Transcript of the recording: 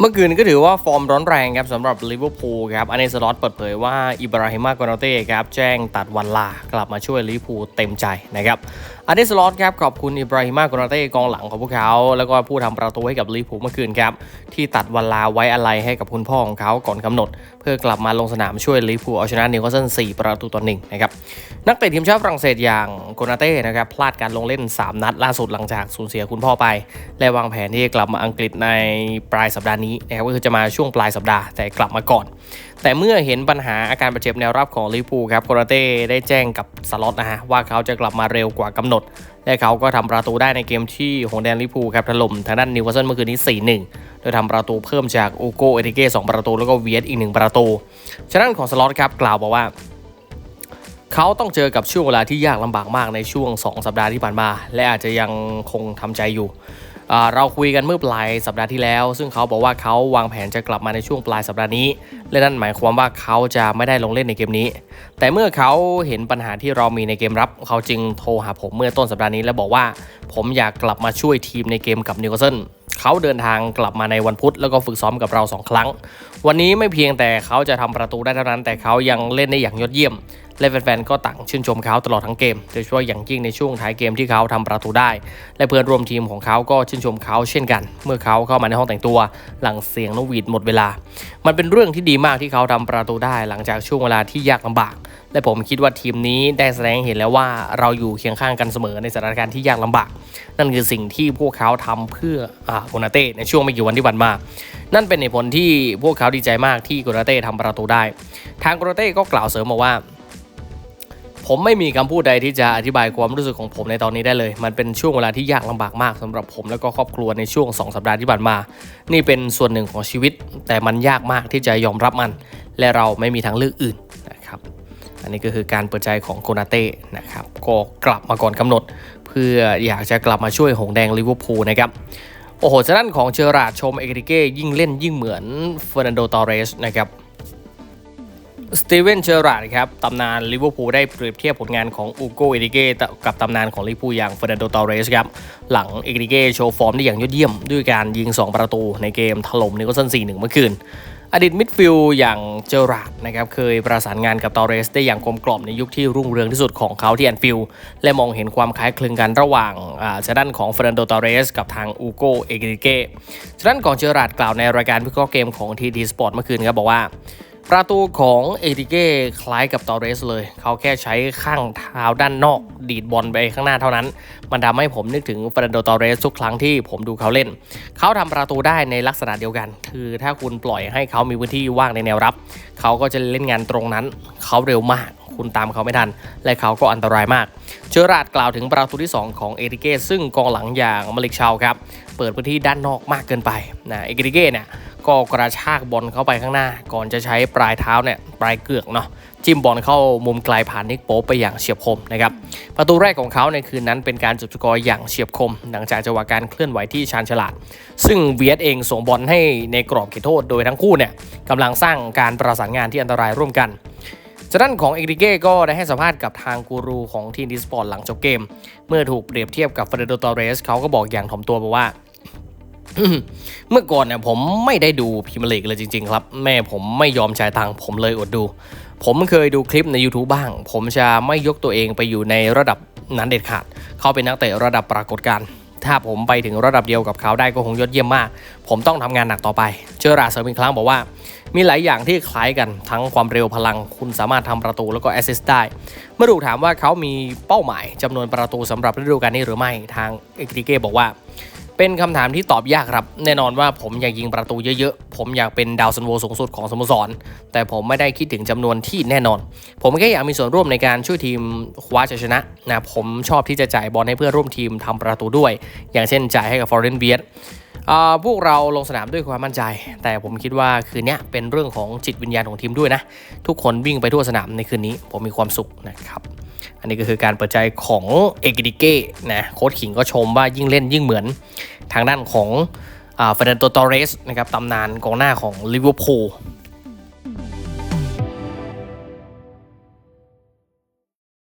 เมื่อคืนก็ถือว่าฟอร์มร้อนแรงครับสำหรับลิเวอร์พูลครับอันเนสลอตเปิดเผยว่าอิบราฮิมากอนเต้ครับแจ้งตัดวันลากลับมาช่วยลิเวอร์พูลเต็มใจนะครับอันเนสลอตครับขอบคุณอิบราฮิมากอนเต้กองหลังของพวกเขา แล้วก็ผู้ทำประตูให้กับลิเวอร์พูลเมื่อคืนครับที่ตัดวันลาไว้อะไรให้กับคุณพ่อของเขาก่อนกำหนด เพื่อกลับมาลงสนามช่วยลิเวอร์พูลเอาชนะนิวคาสเซิล4ประตูต่อหนึ่งนะครับนักเตะทีมชาติฝรั่งเศสอย่างโกนาเต้นะครับพลาดการลงเล่น 3 นัดล่าสุดหลังจากสูญเสียคุณพ่อไป และวางแผนที่จะกลับมาอังกฤษในปลายสัปดาห์นี้นะครับก็คือจะมาช่วงปลายสัปดาห์แต่กลับมาก่อน แต่เมื่อเห็นปัญหาอาการบาดเจ็บแนวรับของลิเวอร์พูครับโกนาเต้ได้แจ้งกับสล็อตนะฮะว่าเขาจะกลับมาเร็วกว่ากำหนด และเขาก็ทำประตูได้ในเกมที่หงแดงลิเวอร์พูครับถล่มทางด้านนิวคาสเซิลเมื่อคืนนี้ 4-1 โดยทำประตูเพิ่มจากอูโกเอติเก้2ประตูแล้วก็เวียดอีก1ประตูฉะนั้นของสล็อตครับกล่าวบอกว่าเขาต้องเจอกับช่วงเวลาที่ยากลำบากมากในช่วง 2 สัปดาห์ที่ผ่านมา และอาจจะยังคงทำใจอยู่ เราคุยกันเมื่อปลายสัปดาห์ที่แล้ว ซึ่งเขาบอกว่าเขาวางแผนจะกลับมาในช่วงปลายสัปดาห์นี้ และนั่นหมายความว่าเขาจะไม่ได้ลงเล่นในเกมนี้ แต่เมื่อเขาเห็นปัญหาที่เรามีในเกมรับ เขาจึงโทรหาผมเมื่อต้นสัปดาห์นี้และบอกว่า ผมอยากกลับมาช่วยทีมในเกมกับนิวคาสเซิลเขาเดินทางกลับมาในวันพุธแล้วก็ฝึกซ้อมกับเราสองครั้ง วันนี้ไม่เพียงแต่เขาจะทำประตูได้เท่านั้น แต่เขายังเล่นได้อย่างยอดเยี่ยม และแฟนๆ ก็ต่างชื่นชมเขาตลอดทั้งเกม โดยเฉพาะอย่างยิ่งในช่วงท้ายเกมที่เขาทำประตูได้ และเพื่อนร่วมทีมของเขาก็ชื่นชมเขาเช่นกัน เมื่อเขาเข้ามาในห้องแต่งตัว หลังเสียงนกหวีดหมดเวลา มันเป็นเรื่องที่ดีมากที่เขาทำประตูได้ หลังจากช่วงเวลาที่ยากลำบาก และผมคิดว่าทีมนี้ได้แสดงเห็นแล้วว่าเราอยู่เคียงข้างกันเสมอในสถานการณ์ที่ยากลำบาก นั่นคือสิ่งที่พวกเขาทำเพื่ออ่าโกนาเต้ในช่วงไม่กี่วันที่ผ่านมานั่นเป็นเหตุผลที่พวกเขาดีใจมากที่โกนาเต้ทำประตูได้ ทางโกนาเต้ก็กล่าวเสริมมาว่า ผมไม่มีคำพูดใดที่จะอธิบายความรู้สึกของผมในตอนนี้ได้เลย มันเป็นช่วงเวลาที่ยากลำบากมากสำหรับผมและก็ครอบครัวในช่วง 2 สัปดาห์ที่ผ่านมา นี่เป็นส่วนหนึ่งของชีวิต แต่มันยากมากที่จะยอมรับมัน และเราไม่มีทางเลือกอื่นนะครับ อันนี้ก็คือการเปิดใจของโกนาเต้นะครับก็กลับมาก่อนกำหนด เพื่ออยากจะกลับมาช่วยหงแดงลิเวอร์พูลนะครับโอ้โหฉะนั้นของเจอราร์ดชมเอกริเก้ยิ่งเล่นยิ่งเหมือนเฟอร์นันโดตอเรสนะครับ สตีเวนเจอราร์ดครับตำนานลิเวอร์พูลได้เปรียบเทียบผลงานของอูโกเอริเก้กับตำนานของลิเวอร์พูลอย่างเฟอร์นันโดตอเรสครับหลังเอริเก้โชว์ฟอร์มได้อย่างยอดเยี่ยม ด้วยการยิง 2 ประตูในเกมถล่มนิโคลสัน4-1 เมื่อคืน อดีตมิดฟิลด์อย่างเจอราร์ดนะครับเคยประสานงานกับตอเรสได้อย่างกลมกล่อมในยุคที่รุ่งเรืองที่สุดของเขาที่แอนฟิลด์และมองเห็นความคล้ายคลึงกันระหว่างอ่าชด้านของเฟรนโดตอเรสกับทางอูโกเอกริเก้ชด้านของเจอราร์ดกล่าวในรายการวิเคราะห์เกมของทีดีสปอร์ตเมื่อคืนครับบอกว่า ประตูของเอริเก้คล้ายกับตอเรสเลย เขาแค่ใช้ข้างเท้าด้านนอก ดีดบอลไปข้างหน้าเท่านั้น มันทำให้ผมนึกถึงเฟรนโดตอเรสทุกครั้งที่ผมดูเขาเล่น เขาทำประตูได้ในลักษณะเดียวกัน คือถ้าคุณปล่อยให้เขามีพื้นที่ว่างในแนวรับ เขาก็จะเล่นงานตรงนั้น เขาเร็วมากคุณตามเขาไม่ทัน และเขาก็อันตรายมากเจอราร์ดกล่าวถึงประตูที่ 2 ของเอริเก้ซึ่งกองหลังอย่างมาลิกชาวครับ เปิดพื้นที่ด้านนอกมากเกินไปนะเอริเก้เนี่ย ก็กระชากบอลเข้าไปข้างหน้า ก่อนจะใช้ปลายเท้าเนี่ยปลายเกือกเนาะจิ้มบอลเข้ามุมไกลผ่านนิกโป๊ไปอย่างเฉียบคมนะครับประตูแรกของเขาในคืนนั้นเป็นการจุดสกอร์อย่างเฉียบคม หลังจากจังหวะการเคลื่อนไหวที่ชาญฉลาด ซึ่งเวียดเองส่งบอลให้ในกรอบเขตโทษโดยทั้งคู่เนี่ยกำลังสร้างการประสานงานที่อันตรายร่วมกันจากด้านของเอริเก้ก็ได้ให้สัมภาษณ์กับทางกูรูของทีมดิสปอร์ตหลังจบเกม เมื่อถูกเปรียบเทียบกับเฟรนโดตอเรสเขาก็บอกอย่างถ่อมตัวบอกว่า เมื่อก่อนเนี่ยผมไม่ได้ดูพรีเมียร์ลีกเลยจริง ๆ ครับ แม่ผมไม่ยอมจ่ายตังค์ผมเลยอดดู ผมเคยดูคลิปใน YouTube บ้าง ผมจะไม่ยกตัวเองไปอยู่ในระดับนั้นเด็ดขาด เขาเป็นนักเตะระดับปรากฏการณ์ถ้าผมไปถึงระดับเดียวกับเขาได้ก็คงยอดเยี่ยมมาก ผมต้องทำงานหนักต่อไป เจอราร์ดเสริมอีกครั้งบอกว่า มีหลายอย่างที่คล้ายกันทั้งความเร็วพลัง คุณสามารถทำประตูแล้วก็แอสซิสต์ได้ เมื่อถูกถามว่าเขามีเป้าหมายจำนวนประตูสำหรับฤดูกาลนี้หรือไม่ ทางเอกริเก้บอกว่า เป็นคำถามที่ตอบยากครับ แน่นอนว่าผมอยากยิงประตูเยอะๆ ผมอยากเป็นดาวซันโวสูงสุดของสโมสร แต่ผมไม่ได้คิดถึงจำนวนที่แน่นอน ผมแค่อยากมีส่วนร่วมในการช่วยทีมคว้าชัยชนะนะผมชอบที่จะจ่ายบอลให้เพื่อนร่วมทีมทำประตูด้วย อย่างเช่นจ่ายให้กับฟอร์เรนเบียพวกเราลงสนามด้วยความมั่นใจ แต่ผมคิดว่าคืนนี้เป็นเรื่องของจิตวิญญาณของทีมด้วยนะ ทุกคนวิ่งไปทั่วสนามในคืนนี้ ผมมีความสุขนะครับ อันนี้ก็คือการเปิดใจของเอกิดิเก้นะโค้ชขิงก็ชมว่ายิ่งเล่นยิ่งเหมือนทางด้านของเฟรนโตตอเรสนะครับตำนานกองหน้าของลิเวอร์พูล